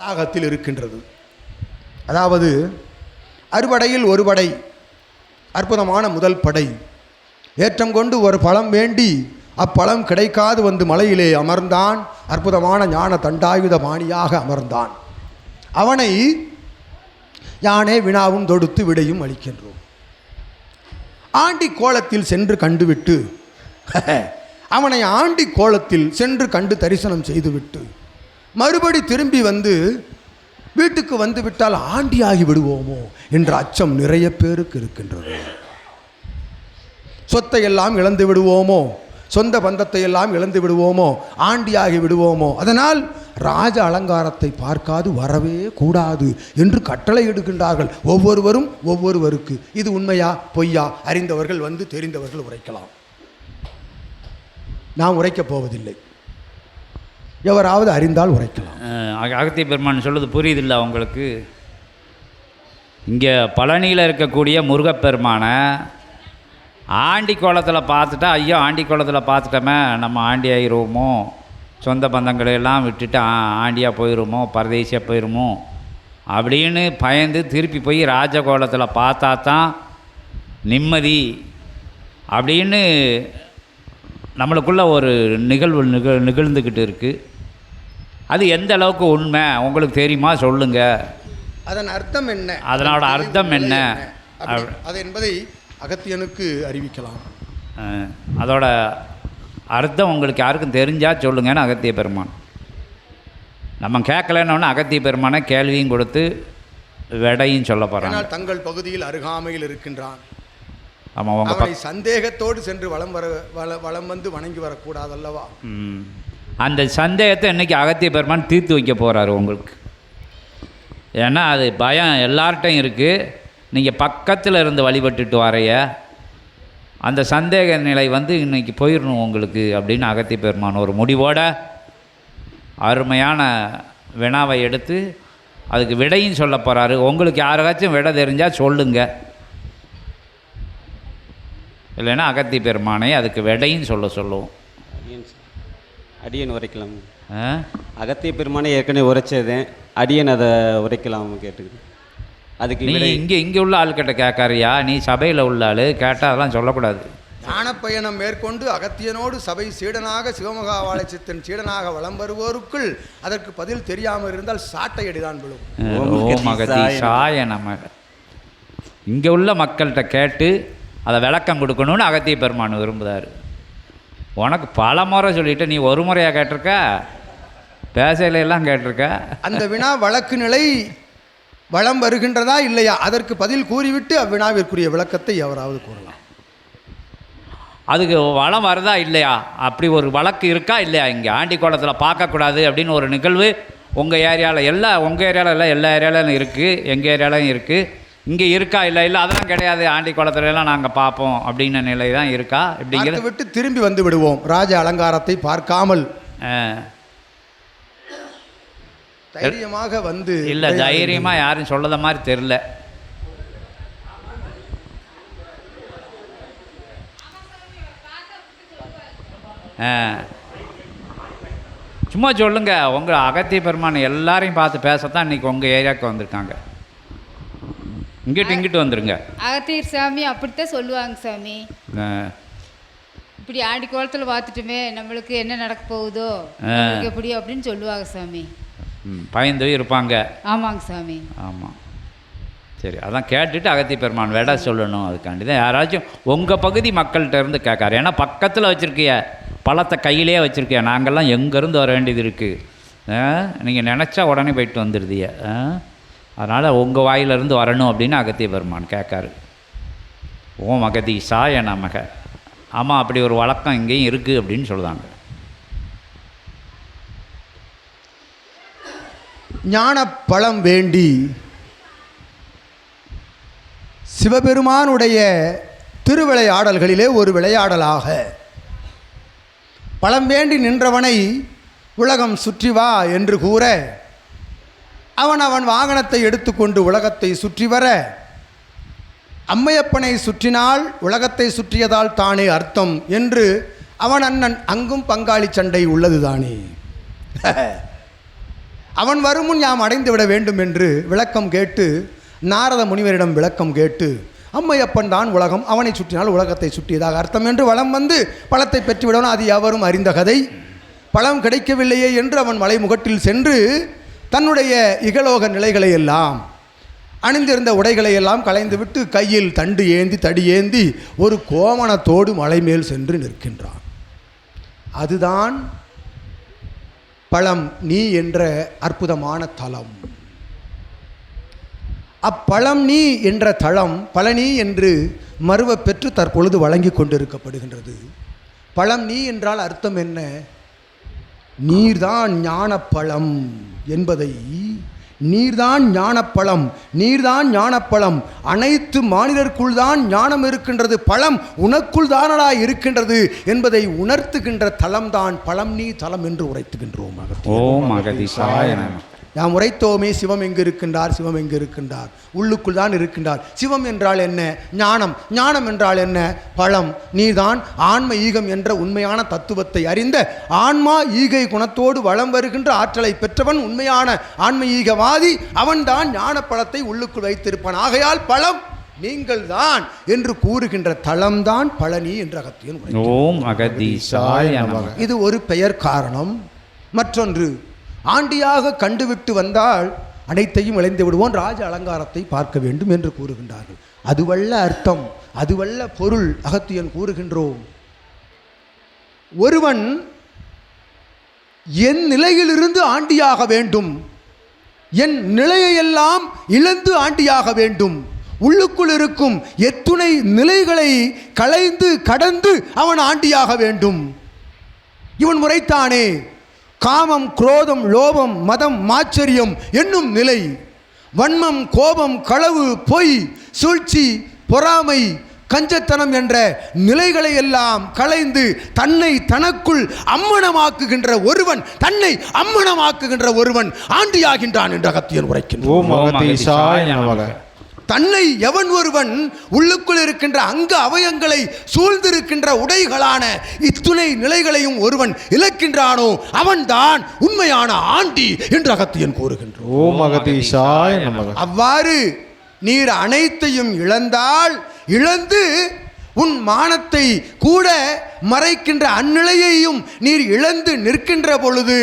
தாகத்தில் இருக்கின்றது. அதாவது அறுபடையில் ஒரு படை அற்புதமான முதல் படை. ஏற்றம் கொண்டு ஒரு பழம் வேண்டி அப்பழம் கிடைக்காது வந்து மலையிலே அமர்ந்தான். அற்புதமான ஞான தண்டாயுத பாணியாக அமர்ந்தான். அவனை யானே வினாவும் தொடுத்து விடையும் அளிக்கின்றோம். ஆண்டி கோலத்தில் சென்று கண்டுவிட்டு அவனை ஆண்டி கோலத்தில் சென்று கண்டு தரிசனம் செய்துவிட்டு மறுபடி திரும்பி வந்து வீட்டுக்கு வந்து விட்டால் ஆண்டியாகி விடுவோமோ என்ற அச்சம் நிறைய பேருக்கு இருக்கின்றது. சொத்தை எல்லாம் இழந்து விடுவோமோ சொந்த பந்தத்தை எல்லாம் இழந்து விடுவோமோ ஆண்டியாகி விடுவோமோ அதனால் ராஜ அலங்காரத்தை பார்க்காது வரவே கூடாது என்று கட்டளை எடுக்கின்றார்கள் ஒவ்வொருவரும் ஒவ்வொருவருக்கு. இது உண்மையா பொய்யா அறிந்தவர்கள் வந்து தெரிந்தவர்கள் உரைக்கலாம். நாம் உரைக்கப் போவதில்லை. எவராவது அறிந்தால் உரைக்கலாம். அகத்திய பெருமான் சொல்வது புரியுதில்ல உங்களுக்கு. இங்கே பழனியில் இருக்கக்கூடிய முருகப்பெருமானை ஆண்டி கோலத்தில் பார்த்துட்டா ஐயோ ஆண்டி கோலத்தில் பார்த்துட்டோமே நம்ம ஆண்டி ஆயிடுவோமோ? சொந்த பந்தங்களையெல்லாம் விட்டுட்டு ஆ- போயிடுமோ பரதேசியாக போயிடுமோ அப்படின்னு பயந்து திருப்பி போய் ராஜ கோலத்தில் பார்த்தா தான் நிம்மதி அப்படின்னு நம்மளுக்குள்ள ஒரு நிகழ்வு நிகழ் நிகழ்ந்துக்கிட்டு இருக்குது அது எந்த அளவுக்கு உண்மை? உங்களுக்கு தெரியுமா? சொல்லுங்கள் அதன் அர்த்தம் என்ன? அதனோட அர்த்தம் என்ன? அது என்பதை அகத்தியனுக்கு அறிவிக்கலாம். அதோட அர்த்தம் உங்களுக்கு யாருக்கும் தெரிஞ்சால் சொல்லுங்கன்னு அகத்திய பெருமான். நம்ம கேட்கலன்னு அகத்திய பெருமானை கேள்வியும் கொடுத்து விடையும் சொல்ல போகிறாங்க ஆனால் தங்கள் பகுதியில் அருகாமையில் இருக்கின்றான். ஆமாம் அவனை சந்தேகத்தோடு சென்று வலம் வர வல வலம் வந்து வணங்கி வரக்கூடாதல்லவா? ம். அந்த சந்தேகத்தை இன்னைக்கு அகத்திய பெருமான் தீர்த்து வைக்க போகிறாரு உங்களுக்கு. ஏன்னா அது பயம் எல்லார்ட்டையும் இருக்குது நீங்கள் பக்கத்தில் இருந்து வழிபட்டுட்டு வரைய அந்த சந்தேக நிலை வந்து இன்னைக்கு போயிடணும் உங்களுக்கு அப்படின்னு அகத்திய பெருமான் ஒரு முடிவோட அருமையான வினாவை எடுத்து அதுக்கு விடையும் சொல்ல போகிறாரு உங்களுக்கு யாருக்காச்சும் விடை தெரிஞ்சால் சொல்லுங்கள் இல்லைன்னா அகத்திய பெருமானை அதுக்கு விடையும் சொல்ல சொல்லுவோம். அடியன் உரைக்கலாம். ஆ? அகத்திய பெருமானை ஏற்கனவே உரைச்சது அடியன் அதை உரைக்கலாம் கேட்டுக்கிறேன் அதுக்கு நீ இங்கே இங்கே உள்ள ஆள்கிட்ட கேட்காரியா நீ சபையில் உள்ள ஆள் கேட்டால் அதெல்லாம் சொல்லக்கூடாது. ஞான பயணம் மேற்கொண்டு அகத்தியனோடு சபை சீடனாக சிவமகாவாலயத்தின் சீடனாக வலம் வருவோருக்குள் அதற்கு பதில் தெரியாமல் இருந்தால் சாட்டையடிதான் விழும். ஓம் அகதி சாய நம இங்கே உள்ள மக்கள்கிட்ட கேட்டு அதை விளக்கம் கொடுக்கணும்னு அகத்திய பெருமான் விரும்புதார். உனக்கு பல முறை சொல்லிட்டு நீ ஒரு முறையாக கேட்டிருக்க? பேசையில எல்லாம் கேட்டிருக்க? அந்த வினா வழக்கு நிலை வளம் வருகின்றதா இல்லையா? அதற்கு பதில் கூறிவிட்டு அவ்வினாவிற்குரிய விளக்கத்தை எவராவது கூறலாம். அதுக்கு வளம் வருதா இல்லையா? அப்படி ஒரு வழக்கு இருக்கா இல்லையா? இங்கே ஆண்டி கோலத்தில் பார்க்கக்கூடாது அப்படின்னு ஒரு நிகழ்வு உங்கள் ஏரியாவில் எல்லா உங்கள் ஏரியாவில் இல்லை எல்லா ஏரியாவிலும் இருக்குது எங்கள் ஏரியாலையும் இருக்குது இங்கே இருக்கா இல்லை இல்லை அதெல்லாம் கிடையாது. ஆண்டி கோலத்துல எல்லாம் நாங்கள் பார்ப்போம் அப்படின்ன நிலை தான் இருக்கா இப்படிங்கிறது விட்டு திரும்பி வந்து விடுவோம். ராஜ அலங்காரத்தை பார்க்காமல். தைரியமாக வந்து இல்லை தைரியமாக யாரும் சொல்லத மாதிரி தெரில சும்மா சொல்லுங்க. உங்கள் அகத்திய பெருமான் எல்லாரையும் பார்த்து பேசத்தான் இன்னைக்கு உங்கள் ஏரியாவுக்கு வந்திருக்காங்க. இங்கிட்டு இங்கிட்டு வந்துருங்க. அகத்தியர் சாமி அப்படித்தான் சொல்லுவாங்க சாமி. ஆ, இப்படி ஆண்டி கோலத்தில் பார்த்துட்டுமே நம்மளுக்கு என்ன நடக்க போகுதோ ஆ. எப்படி அப்படின்னு சொல்லுவாங்க சாமி. பயந்து இருப்பாங்க. ஆமாங்க சாமி. ஆமாம் சரி அதான் கேட்டுட்டு அகத்திய பெருமான் விட சொல்லணும். அதுக்காண்டி தான் யாராச்சும் உங்கள் பகுதி மக்கள்கிட்ட இருந்து கேட்காரு. ஏன்னா பக்கத்தில் வச்சுருக்கிய பழத்தை கையிலே வச்சுருக்கிய நாங்கள்லாம் எங்கேருந்து வர வேண்டியது இருக்குது நீங்கள் நினச்சா உடனே போயிட்டு வந்துடுதிய அதனால் உங்கள் வாயிலிருந்து வரணும் அப்படின்னு அகத்திய பெருமான் கேட்காரு. ஓம் அகதீஷாய நமக. ஆமாம் அப்படி ஒரு வழக்கம் இங்கேயும் இருக்குது அப்படின்னு சொல்லுதாங்க ஞான பழம் வேண்டி சிவபெருமானுடைய திருவிளையாடல்களிலே ஒரு விளையாடலாக. பழம் வேண்டி நின்றவனை உலகம் சுற்றி வா என்று கூற அவன் அவன் வாகனத்தை எடுத்துக்கொண்டு உலகத்தை சுற்றி வர. அம்மையப்பனை சுற்றினால் உலகத்தை சுற்றியதால் தானே அர்த்தம் என்று அவன் அண்ணன் அங்கும் பங்காளி சண்டை உள்ளது தானே. அவன் வருமுன் யாம் அடைந்து விட வேண்டும் என்று விளக்கம் கேட்டு நாரத முனிவரிடம் விளக்கம் கேட்டு அம்மையப்பன் தான் உலகம் அவனை சுற்றினால் உலகத்தை சுற்றியதாக அர்த்தம் என்று வளம் வந்து பழத்தை பெற்றுவிடணும் அது எவரும் அறிந்த கதை. பழம் கிடைக்கவில்லையே என்று அவன் மலைமுகட்டில் சென்று தன்னுடைய இகலோக நிலைகளை எல்லாம் அணிந்திருந்த உடைகளை எல்லாம் களைந்துவிட்டு கையில் தண்டு ஏந்தி தடி ஏந்தி ஒரு கோமணத்தோடு மலை மேல் சென்று நிற்கின்றான். அதுதான் பழம் நீ என்ற அற்புதமான தலம் அப்பழம் நீ என்ற தளம் பழனி என்று மறுவ பெற்று தற்பொழுது வழங்கி கொண்டிருக்கப்படுகின்றது. பழம் நீ என்றால் அர்த்தம் என்ன? நீர்தான் ஞானப்பழம். என்பதை நீர்தான் ஞானப்பழம் நீர்தான் ஞானப்பழம். அனைத்து மாநிலருக்குள் தான் ஞானம் இருக்கின்றது பழம் உனக்குள் தானடா இருக்கின்றது என்பதை உணர்த்துகின்ற தலம்தான் பழம் நீ தலம் என்று உரைத்துகின்றோம் ஓம் நம உரைத்தோமே சிவம் எங்கு இருக்கின்றார் சிவம் எங்கு இருக்கின்றார் உள்ளுக்குள் தான் இருக்கின்றார். சிவம் என்றால் என்ன? ஞானம். ஞானம் என்றால் என்ன? பழம். நீதான் ஆன்ம ஈகம் என்ற உண்மையான தத்துவத்தை அறிந்த ஆன்மா ஈகை குணத்தோடு வளம் வருகின்ற ஆற்றலை பெற்றவன் உண்மையான ஆன்ம ஈகவாதி. அவன்தான் ஞான பழத்தை உள்ளுக்குள் வைத்திருப்பான். ஆகையால் பழம் நீங்கள் தான் என்று கூறுகின்ற தளம்தான் பழனி என்ற அகத்தியன் ஓம் அகதீசாய இது ஒரு பெயர் காரணம். மற்றொன்று ஆண்டியாக கண்டுவிட்டு வந்தால் அனைத்தையும் இழைந்து விடுவோம். ராஜ அலங்காரத்தை பார்க்க வேண்டும் என்று கூறுகின்றார்கள். அதுவல்ல அர்த்தம் அதுவல்ல பொருள் அகத்தியன் கூறுகின்றோம். ஒருவன் என் நிலையிலிருந்து ஆண்டியாக வேண்டும். என் நிலையையெல்லாம் இழந்து ஆண்டியாக வேண்டும். உள்ளுக்குள் இருக்கும் எத்துணை நிலைகளை களைந்து கடந்து அவன் ஆண்டியாக வேண்டும். இவன் முறைத்தானே. காமம் குரோதம் லோபம் மதம் மாச்சரியம் என்னும் நிலை. வன்மம் கோபம் களவு பொய் சூழ்ச்சி பொறாமை கஞ்சத்தனம் என்ற நிலைகளை எல்லாம் களைந்து தன்னை தனக்குள் அம்மணமாக்குகின்ற ஒருவன் தன்னை அம்மணமாக்குகின்ற ஒருவன் ஆண்டியாகின்றான் என்ற அகத்தியன் உரைக்கின்றான் தன்னை எவன் ஒருவன் உள்ளுக்குள் இருக்கின்ற அங்க அவயங்களை சூழ்ந்திருக்கின்ற உடைகளான இத்துணை நிலைகளையும் ஒருவன் இழக்கின்றானோ அவன்தான் உண்மையான ஆண்டி என்று அகத்தியன் நமக. அவ்வாறு நீர் அனைத்தையும் இழந்தால் இழந்து உன் மானத்தை கூட மறைக்கின்ற அந்நிலையையும் நீர் இழந்து நிற்கின்ற பொழுது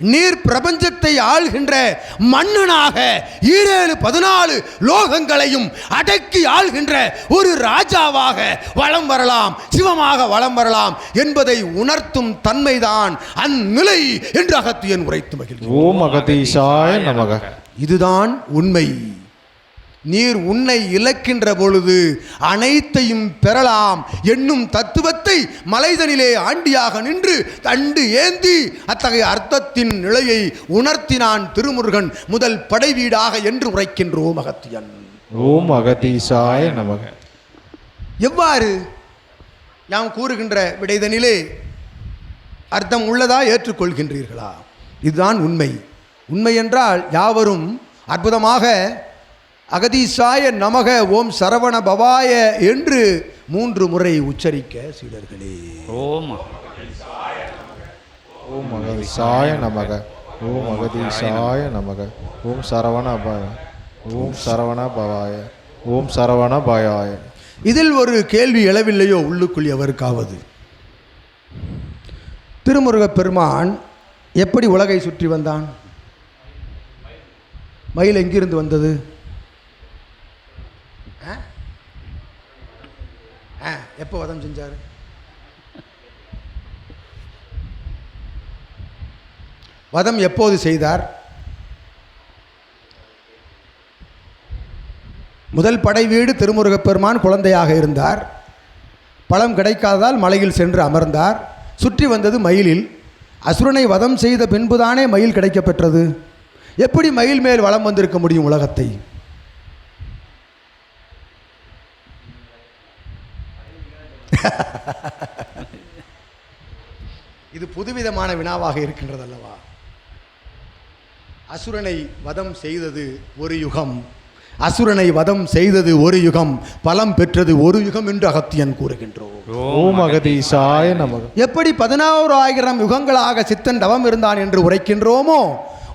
நீர் பிரபஞ்சத்தை ஆள்கின்ற மன்னனாக ஈரேழு பதினாலு லோகங்களையும் அடக்கி ஆள்கின்ற ஒரு ராஜாவாக வலம் வரலாம் சிவமாக வலம் வரலாம் என்பதை உணர்த்தும் தன்மைதான் அந்நிலை என்று அகத்தியன் உரைத்து மகிழ்ச்சி ஓம் அகதீசாய நமக. இதுதான் உண்மை. நீர் உன்னை இழக்கின்ற பொழுது அனைத்தையும் பெறலாம் என்னும் தத்துவத்தை மலைதனிலே ஆண்டியாக நின்று தண்டு ஏந்தி அத்தகைய அர்த்தத்தின் நிலையை உணர்த்தினான் திருமுருகன் முதல் படைவீடாக என்று உரைக்கின்றோம் அகத்தியன் ஓம் அகதீசாய நமக. எவ்வாறு யாம் கூறுகின்ற விடைதனிலே அர்த்தம் உள்ளதா ஏற்றுக்கொள்கின்றீர்களா? இதுதான் உண்மை. உண்மை என்றால் யாவரும் அற்புதமாக அகதீசாய நமக ஓம் சரவண பவாய என்று மூன்று முறை உச்சரிக்க சீடர்களே. ஓம் ஓம் அகதீசாய நமக ஓம் அகதீசாய நமக ஓம் சரவண பய ஓம் சரவண பவாய ஓம் சரவண பயாய இதில் ஒரு கேள்வி எழவில்லையோ உள்ளுக்குள் எவருக்காவது? திருமுருகப் பெருமான் எப்படி உலகை சுற்றி வந்தான்? மயில் எங்கிருந்து வந்தது? ஆ, எப்போ வதம் செஞ்சார்? வதம் எப்போது செய்தார்? முதல் படை வீடு திருமுருகப்பெருமான் குழந்தையாக இருந்தார். பழம் கிடைக்காததால் மலையில் சென்று அமர்ந்தார். சுற்றி வந்தது மயிலில். அசுரனை வதம் செய்த பின்புதானே மயில் கிடைக்கப்பெற்றது? எப்படி மயில் மேல் வலம் வந்திருக்க முடியும் உலகத்தை? இது புதுவிதமான வினாவாக இருக்கின்றது அல்லவா அசுரனை வதம் செய்தது ஒரு யுகம். அசுரனை வதம் செய்தது ஒரு யுகம். பலம் பெற்றது ஒரு யுகம் என்று அகத்தியன் கூறுகின்றோம். ஓம் அகதீசாய நமக. எப்படி பதினாறு ஆயிரம் யுகங்களாக சித்தன் தவம் இருந்தான் என்று உரைக்கின்றோமோ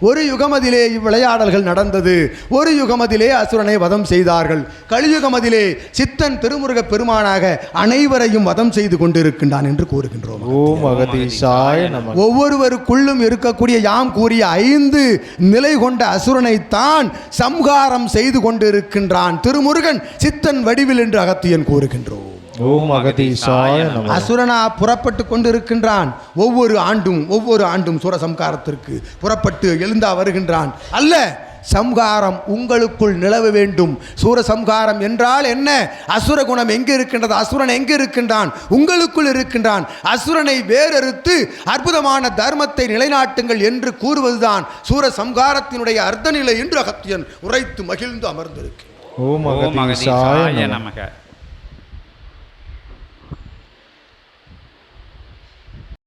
ஒரு யுகமதிலே இவ்விளையாடல்கள் நடந்தது. ஒரு யுகமதிலே அசுரனை வதம் செய்தார்கள். கலியுகமதிலே சித்தன் திருமுருக பெருமானாக அனைவரையும் வதம் செய்து கொண்டிருக்கின்றான் என்று கூறுகின்றோம். ஒவ்வொருவருக்குள்ளும் இருக்கக்கூடிய யாம் கூறிய ஐந்து நிலை கொண்ட அசுரனைத்தான் சம்ஹாரம் செய்து கொண்டிருக்கின்றான். திருமுருகன் சித்தன் வடிவில் என்று அகத்தியன் கூறுகின்றோம். ஓம் அகதீசாய நமக அசுரனா புறப்பட்டு கொண்டிருக்கின்றான். ஒவ்வொரு ஆண்டும் ஒவ்வொரு ஆண்டும் சூரசம்காரத்திற்கு புறப்பட்டு எழுந்தா வருகின்றான். அல்ல சம்ஹாரம் உங்களுக்குள் நிலவ வேண்டும். சூரசம்ஹாரம் என்றால் என்ன? அசுர குணம் எங்கே இருக்கின்றது? அசுரன் எங்கே இருக்கின்றான்? உங்களுக்குள் இருக்கின்றான். அசுரனை வேறறுத்து அற்புதமான தர்மத்தை நிலைநாட்டுங்கள் என்று கூறுவதுதான் சூரசம்ஹாரத்தினுடைய அர்த்தநிலை என்று அகத்தியன் உரைத்து மகிழ்ந்து அமர்ந்திருக்கு ஓம் அகதீசாய நமக.